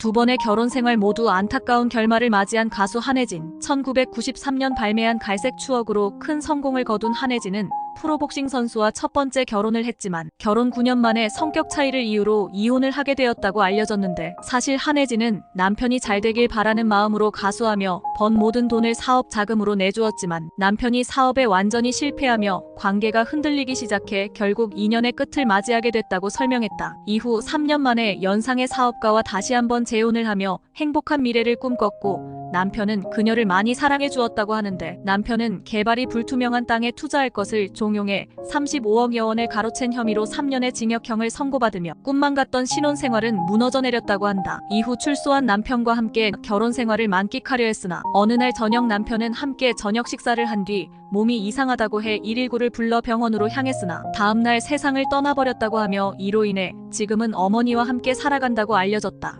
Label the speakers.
Speaker 1: 두 번의 결혼 생활 모두 안타까운 결말을 맞이한 가수 한혜진. 1993년 발매한 갈색 추억으로 큰 성공을 거둔 한혜진은 프로복싱 선수와 첫 번째 결혼을 했지만 결혼 9년 만에 성격 차이를 이유로 이혼을 하게 되었다고 알려졌는데 사실 한혜진은 남편이 잘 되길 바라는 마음으로 가수하며 번 모든 돈을 사업 자금으로 내주었지만 남편이 사업에 완전히 실패하며 관계가 흔들리기 시작해 결국 2년의 끝을 맞이하게 됐다고 설명했다. 이후 3년 만에 연상의 사업가와 다시 한번 재혼을 하며 행복한 미래를 꿈꿨고 남편은 그녀를 많이 사랑해 주었다고 하는데 남편은 개발이 불투명한 땅에 투자할 것을 종용해 35억여 원을 가로챈 혐의로 3년의 징역형을 선고받으며 꿈만 같던 신혼생활은 무너져 내렸다고 한다. 이후 출소한 남편과 함께 결혼 생활을 만끽하려 했으나 어느 날 저녁 남편은 함께 저녁 식사를 한 뒤 몸이 이상하다고 해 119를 불러 병원으로 향했으나 다음날 세상을 떠나버렸다고 하며 이로 인해 지금은 어머니와 함께 살아간다고 알려졌다.